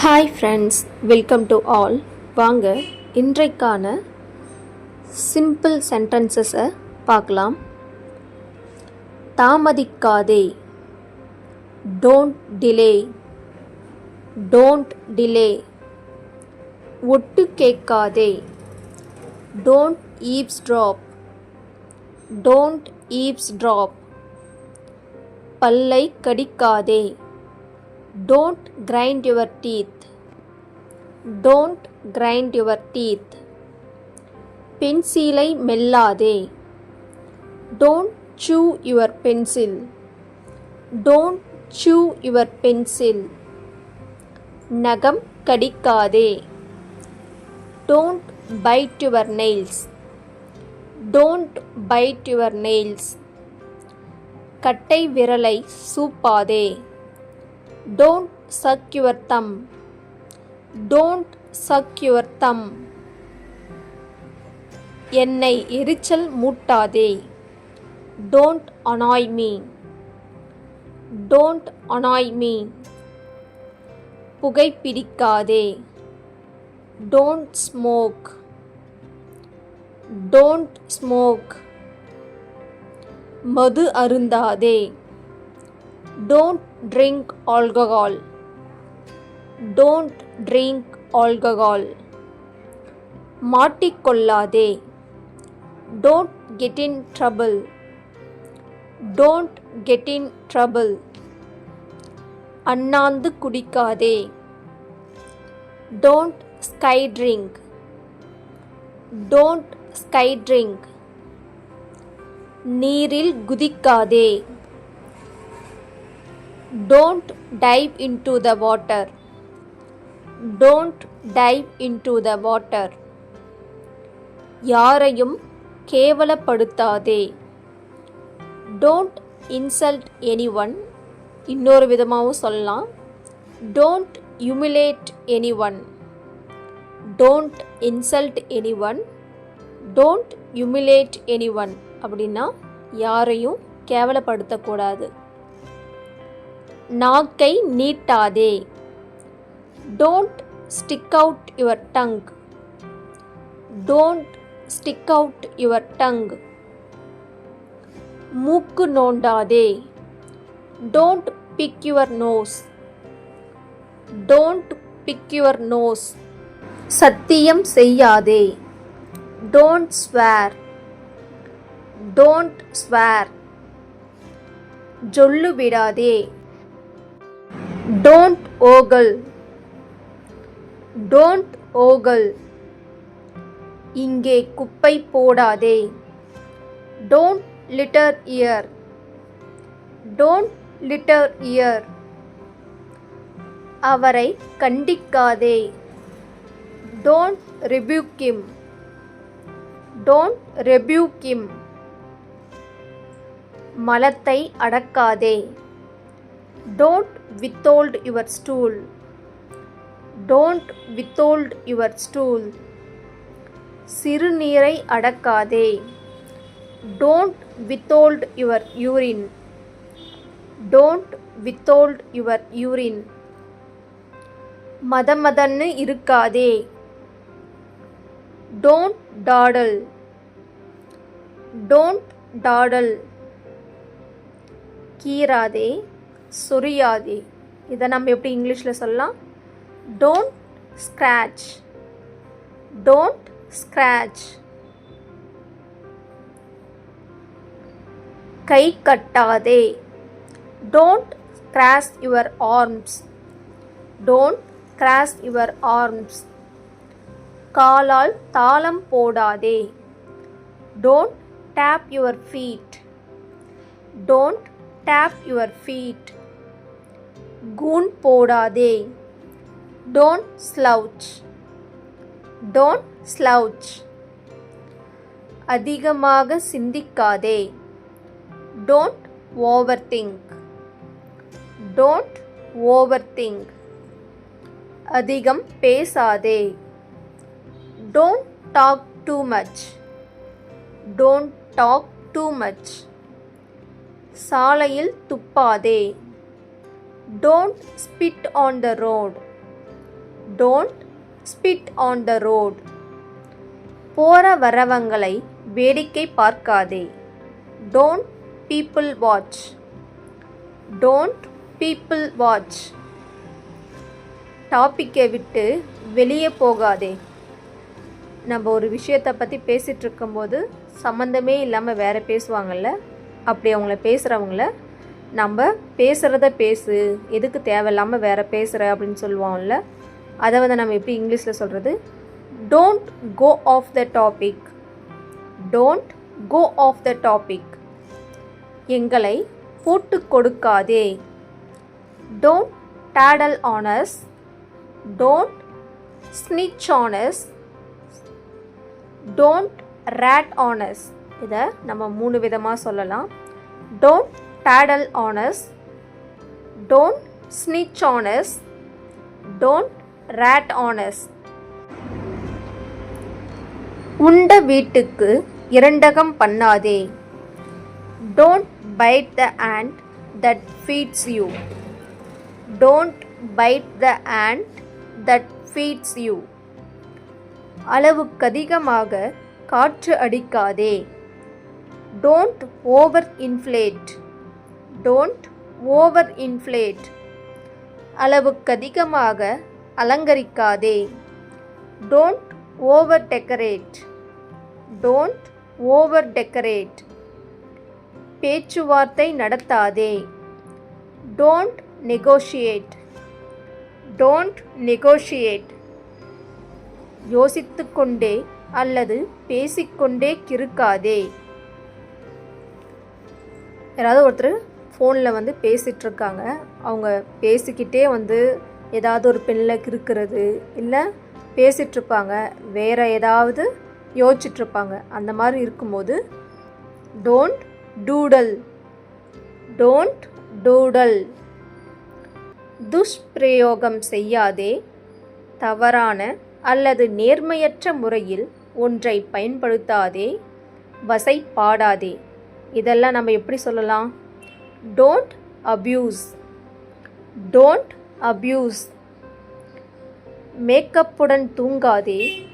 Hi friends welcome to all வாங்க இன்றைக்கான simple சென்டென்சஸை பார்க்கலாம். தாமதிக்காதே. டோன்ட் டிலே டோன்ட் டிலே ஒட்டு கேட்காதே don't eavesdrop don't eavesdrop பல்லை கடிக்காதே. Don't grind your teeth don't grind your teeth பென்சிலை மெல்லாதே. Don't chew your pencil don't chew your pencil நகம் கடிக்காதே. Don't bite your nails don't bite your nails கட்டை விரலை சூப்பாதே. Don't suck your thumb don't suck your thumb என்னை எரிச்சல் மூட்டாதே. Don't annoy me don't annoy me புகைப்பிடிக்காதே. Don't smoke don't smoke மது அருந்தாதே. Don't drink alcohol don't drink alcohol மாட்டிக்கொள்ளாதே. Don't get in trouble don't get in trouble அண்ணாந்து குடிக்காதே. Don't sky drink don't sky drink நீரில் குதிக்காதே. Don't dive into the water don't dive into the water யாரையும் கேவலப்படுத்தாதே. Don't insult anyone இன்னொரு விதமாகவும் சொல்லலாம். Don't humiliate anyone don't insult anyone don't humiliate anyone அப்படின்னா யாரையும் கேவலப்படுத்தக்கூடாது. நாக்கை நீட்டாதே. Don't stick out your tongue don't stick out your tongue மூக்கு நோண்டாதே. Don't pick your nose don't pick your nose சத்தியம் செய்யாதே. டோன்ட் ஸ்வேர் டோன்ட் ஸ்வேர் ஜொல்லு விடாதே don't ogle don't ogle இங்கே குப்பை போடாதே. Don't litter here don't litter here அவரை கண்டிக்காதே. Don't rebuke him don't rebuke him மலத்தை அடக்காதே. Don't withhold your stool don't withhold your stool சிறுநீரை அடக்காதே. Don't withhold your urine don't withhold your urine மதமதன்னு இருக்காதே. Don't dawdle don't dawdle கீராதே சொரியாதே. இதை நம்ம எப்படி இங்கிலீஷில் சொல்லலாம்? டோன்ட் ஸ்க்ராச் டோன்ட் ஸ்க்ராச் கை கட்டாதே. Don't cross your arms don't cross your arms காலால் தாளம் போடாதே. Don't tap your feet don't tap your feet கூன் போடாதே. டோன்ட் ஸ்லவுச் டோன்ட் ஸ்லவுச் அதிகமாக சிந்திக்காதே. Don't over think don't over think அதிகம் பேசாதே. Don't talk too much don't talk too much சாலையில் துப்பாதே. Don't spit on the road don't spit on the road போற வரவங்களை வேடிக்கை பார்க்காதே. Don't people watch don't people watch டாப்பிக்கை விட்டு வெளியே போகாதே. நம்ம ஒரு விஷயத்தை பற்றி பேசிகிட்டு இருக்கும்போது சம்மந்தமே இல்லாமல் வேறு பேசுவாங்கள்ல அப்படி அவங்கள பேசுகிறவங்கள நம்ம பேசுகிறத பேசு. எதுக்கு தேவையில்லாமல் வேறு பேசுகிற அப்படின்னு சொல்லுவோம்ல அதை வந்து நம்ம எப்படி இங்கிலீஷில் சொல்கிறது don't go off the topic don't go off the topic எங்களை போட்டு கொடுக்காதே. Don't tattle on us don't snitch on us don't rat on us இதை நம்ம மூணு விதமாக சொல்லலாம். Don't tattle on us don't snitch on us don't rat on us உண்ட வீட்டுக்கு இரண்டகம் பண்ணாதே. Don't bite the hand that feeds you don't bite the hand that feeds you அளவுக்கதிகமாக காற்று அடிக்காதே. Don't over inflate don't over inflate அளவுக்கதிகமாக அலங்கரிக்காதே. Don't over decorate don't over decorate பேச்சுவார்த்தை நடத்தாதே. டோன்ட் நெகோஷியேட் டோன்ட் நெகோஷியேட் யோசித்துக்கொண்டே அல்லது பேசிக்கொண்டே கிறுக்காதே. யாராவது ஒருத்தர் ஃபோனில் வந்து பேசிகிட்ருக்காங்க அவங்க பேசிக்கிட்டே வந்து ஏதாவது ஒரு பெண்ணில் கிறுக்கிறது இல்லை பேசிகிட்ருப்பாங்க வேறு ஏதாவது யோசிச்சிட்ருப்பாங்க. அந்த மாதிரி இருக்கும்போது டோன்ட் டூடல் டோன்ட் டூடல் துஷ்பிரயோகம் செய்யாதே. தவறான அல்லது நேர்மையற்ற முறையில் ஒன்றை பயன்படுத்தாதே. வசை பாடாதே இதெல்லாம் நம்ம எப்படி சொல்லலாம்? டோன்ட் அப்யூஸ் டோன்ட் அப்யூஸ் மேக்கப்புடன் தூங்காதே.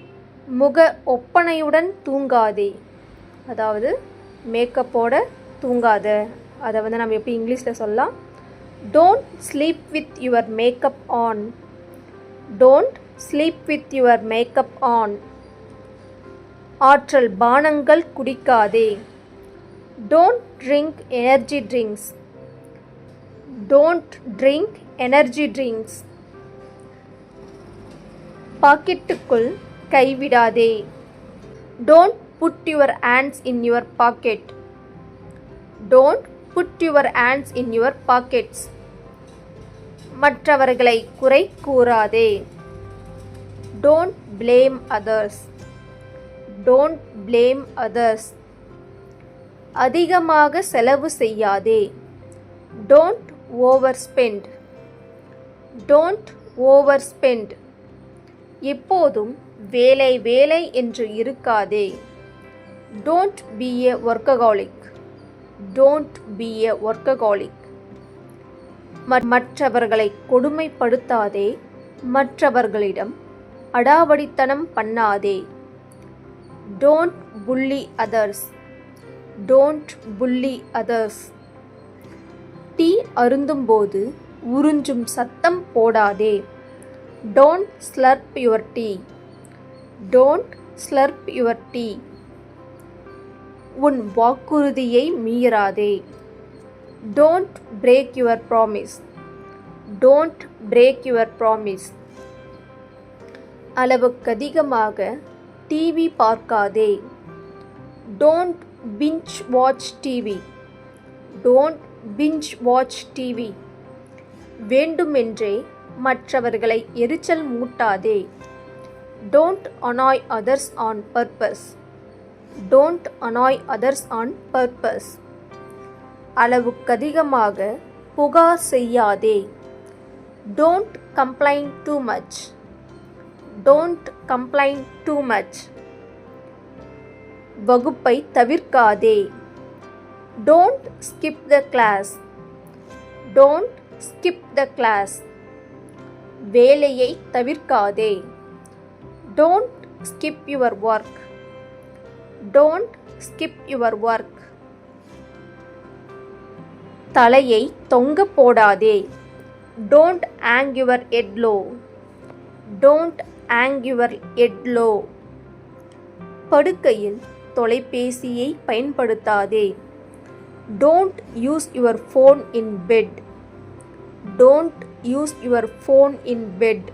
முக ஒப்பனையுடன் தூங்காதே. அதாவது மேக்கப்போட தூங்காத. அதை வந்து நம்ம எப்படி இங்கிலீஷில் சொல்லலாம்? Don't sleep with your makeup on don't sleep with your makeup on ஆற்றல் பானங்கள் குடிக்காதே. Don't drink energy drinks don't drink energy drinks பாக்கெட்டுக்குள் கைவிடாதே. Don't put your hands in your pocket don't put your hands in your pockets மற்றவர்களை குறை கூறாதே. Don't blame others don't blame others அதிகமாக செலவு செய்யாதே. Don't over spend don't over spend எப்போதும் வேலை வேலை என்று இருக்காதே. Don't be a workaholic don't be a workaholic மற்றவர்களை கொடுமைப்படுத்தாதே. மற்றவர்களிடம் அடாவடித்தனம் பண்ணாதே. Don't bully others don't bully others tea அருந்தும்போது உறிஞ்சும் சத்தம் போடாதே. Don't slurp your tea don't slurp your tea உன் வாக்குறுதியை மீறாதே. Don't break your promise don't break your promise அளவுக்கதிகமாக TV பார்க்காதே. Don't binge watch TV don't binge watch TV வேண்டுமென்றே மற்றவர்களை எரிச்சல் மூட்டாதே. Don't annoy others on purpose don't annoy others on purpose அளவுக்கதிகமாக புகார் செய்யாதே. Don't complaint too much don't complaint too much வகுப்பை தவிர்க்காதே. Don't skip the class don't skip the class வேலையை தவிர்க்காதே. Don't skip your work don't skip your work தலையை தொங்க போடாதே. Don't hang your head low don't hang your head low படுக்கையில் தொலைபேசியை பயன்படுத்தாதே. Don't use your phone in bed don't use your phone in bed